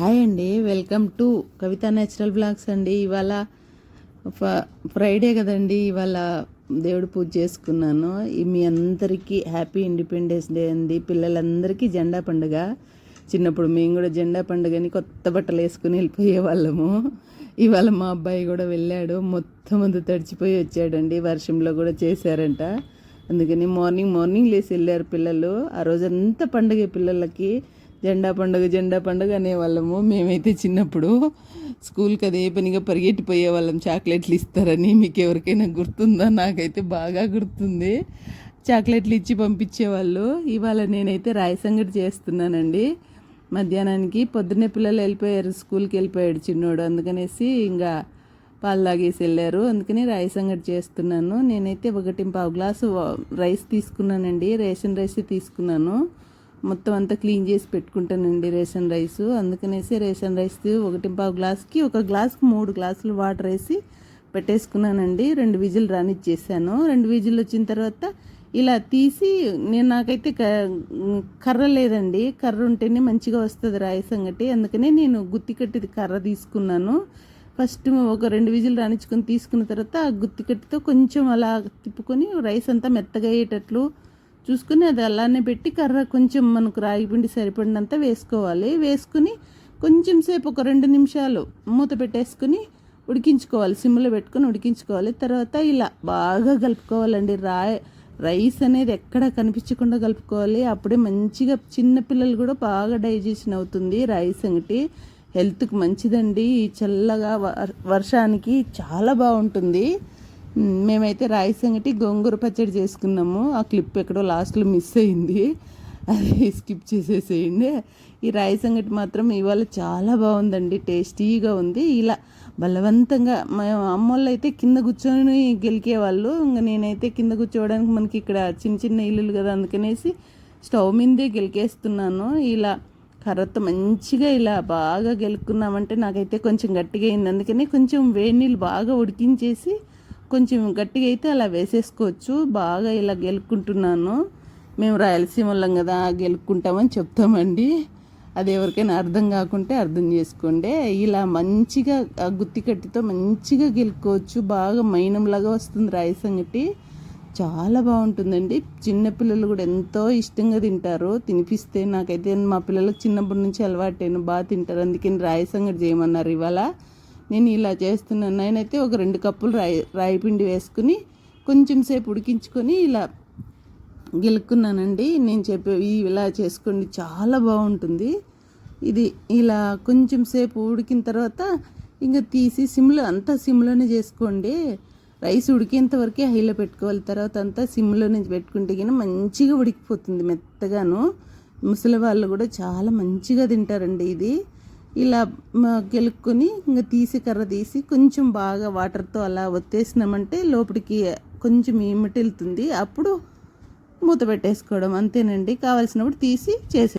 Hi అండి welcome to Kavitha natural blogs అండి. ఇవాళ ఫ- ఫ్రైడే కదండి ఇవాళ దేవుడు పూజ చేసుకున్నాను. మీ అందరికీ హ్యాపీ ఇండిపెండెన్స్ డే అండి. పిల్లలందరికీ జెండా పండుగ. చిన్నప్పుడు మేము కూడా జెండా పండుగని కొత్త బట్టలు వేసుకుని వెళ్ళిపోయే వాళ్ళము. ఇవాళ మా అబ్బాయి కూడా వెళ్ళాడు. మొత్తం అంతా తడిచిపోయి వచ్చాడండి. వర్షంలో కూడా చేశారంట. అందుకని మార్నింగ్ మార్నింగ్ లేసి వెళ్ళారు పిల్లలు. ఆ రోజంతా పండుగ పిల్లలకి జెండా పండుగ జెండా పండుగ అనేవాళ్ళము. మేమైతే చిన్నప్పుడు స్కూల్కి అదే పనిగా పరిగెట్టిపోయే వాళ్ళం. చాక్లెట్లు ఇస్తారని మీకు ఎవరికైనా గుర్తుందా? నాకైతే బాగా గుర్తుంది. చాక్లెట్లు ఇచ్చి పంపించేవాళ్ళు ఇవాళ నేనైతే రాయి సంగటి చేస్తున్నానండి. మధ్యాహ్నానికి పొద్దున్నే పిల్లలు వెళ్ళిపోయారు. స్కూల్కి వెళ్ళిపోయాడు చిన్నోడు. అందుకనేసి ఇంకా పాలు తాగేసి వెళ్ళారు. అందుకని రైస్ అంగడి చేస్తున్నాను. నేనైతే ఒకటి పావు గ్లాసు రైస్ తీసుకున్నానండి. రేషన్ రైస్ తీసుకున్నాను. మొత్తం అంతా క్లీన్ చేసి పెట్టుకుంటానండి రేషన్ రైస్. అందుకనేసి రేషన్ రైస్ ఒకటి పావు గ్లాస్కి ఒక గ్లాస్కి మూడు గ్లాసులు వాటర్ వేసి పెట్టేసుకున్నానండి. రెండు విజిల్ రానిచ్చేసాను. రెండు విజిల్ వచ్చిన తర్వాత ఇలా తీసి నేను నాకైతే క- కర్ర లేదండి. కర్ర ఉంటేనే మంచిగా వస్తుంది రాయి సంగటి. అందుకనే నేను గుత్తి కట్టిది కర్ర తీసుకున్నాను. ఫస్ట్ ఒక రెండు విజిల్ రానిచ్చుకొని తీసుకున్న తర్వాత ఆ గుత్తి కట్టితో కొంచెం అలా తిప్పుకొని రైస్ అంతా మెత్తగా అయ్యేటట్లు చూసుకుని అది అలానే పెట్టి కర్ర కొంచెం మనకు రాగి పిండి సరిపడినంత వేసుకోవాలి. వేసుకుని కొంచెం సేపు ఒక రెండు నిమిషాలు మూత పెట్టేసుకుని ఉడికించుకోవాలి. సిమ్లో పెట్టుకొని ఉడికించుకోవాలి. తర్వాత ఇలా బాగా కలుపుకోవాలండి. రా రైస్ అనేది ఎక్కడ కనిపించకుండా కలుపుకోవాలి. అప్పుడే మంచిగా చిన్న పిల్లలు కూడా బాగా డైజెషన్ అవుతుంది రైస్ అంగటి. హెల్త్కి మంచిదండి. చల్లగా వర్- వర్షానికి చాలా బాగుంటుంది. మేమైతే రాయి సంగటి గోంగూర పచ్చడి చేసుకున్నాము. ఆ క్లిప్ ఎక్కడో లాస్ట్లో మిస్ అయింది. అది స్కిప్ చేసేసేయండి. ఈ రాయి సంగటి మాత్రం ఇవాళ చాలా బాగుందండి. టేస్టీగా ఉంది. ఇలా బలవంతంగా మా అమ్మోళ్ళు అయితే కింద కూర్చొని గెలికేవాళ్ళు. ఇంకా నేనైతే కింద కూర్చోవడానికి మనకి ఇక్కడ చిన్న చిన్న ఇల్లులు కదా అందుకనేసి స్టవ్ మీదే గెలికేస్తున్నాను. ఇలా కర్రతో మంచిగా ఇలా బాగా గెలుక్కున్నామంటే నాకైతే కొంచెం గట్టిగా అయింది. అందుకని కొంచెం వేడి నీళ్ళు బాగా ఉడికించేసి కొంచెం గట్టిగా అయితే అలా వేసేసుకోవచ్చు. బాగా ఇలా గెలుక్కుంటున్నాను. మేము రాయలసీమ వాళ్ళం కదా గెలుక్కుంటామని చెప్తామండి. అది ఎవరికైనా అర్థం కాకుంటే అర్థం చేసుకోండి. ఇలా మంచిగా ఆ గుత్తి కట్టితో మంచిగా గెలుక్కోవచ్చు. బాగా మైనంలాగా వస్తుంది రాయి సంగటి. చాలా బాగుంటుందండి. చిన్నపిల్లలు కూడా ఎంతో ఇష్టంగా తింటారు. తినిపిస్తే నాకైతే మా పిల్లలకు చిన్నప్పటి నుంచి అలవాటైన బాగా తింటారు. అందుకని రాయి సంగటి చేయమన్నారు ఇవాళ. నేను ఇలా చేస్తున్నాను నేనైతే ఒక రెండు కప్పులు రాయి రాయి పిండి వేసుకుని కొంచెం సేపు ఉడికించుకొని ఇలా గెలుక్కున్నానండి. నేను చెప్పే ఇలా చేసుకోండి చాలా బాగుంటుంది. ఇది ఇలా కొంచెం సేపు ఉడికిన తర్వాత ఇంకా తీసి సిమ్లో అంతా సిమ్లోనే చేసుకోండి. రైస్ ఉడికేంత వరకే హైలో పెట్టుకోవాలి. తర్వాత అంతా సిమ్లోనే పెట్టుకుంటే కానీ మంచిగా ఉడికిపోతుంది మెత్తగాను. ముసలి వాళ్ళు కూడా చాలా మంచిగా తింటారండి ఇది. ఇలా గెలుక్కొని ఇంకా తీసి కర్ర తీసి కొంచెం బాగా వాటర్తో అలా ఒత్తేసినామంటే లోపలికి కొంచెం ఇమ్మటి అప్పుడు మూత పెట్టేసుకోవడం అంతేనండి. కావాల్సినప్పుడు తీసి చేసే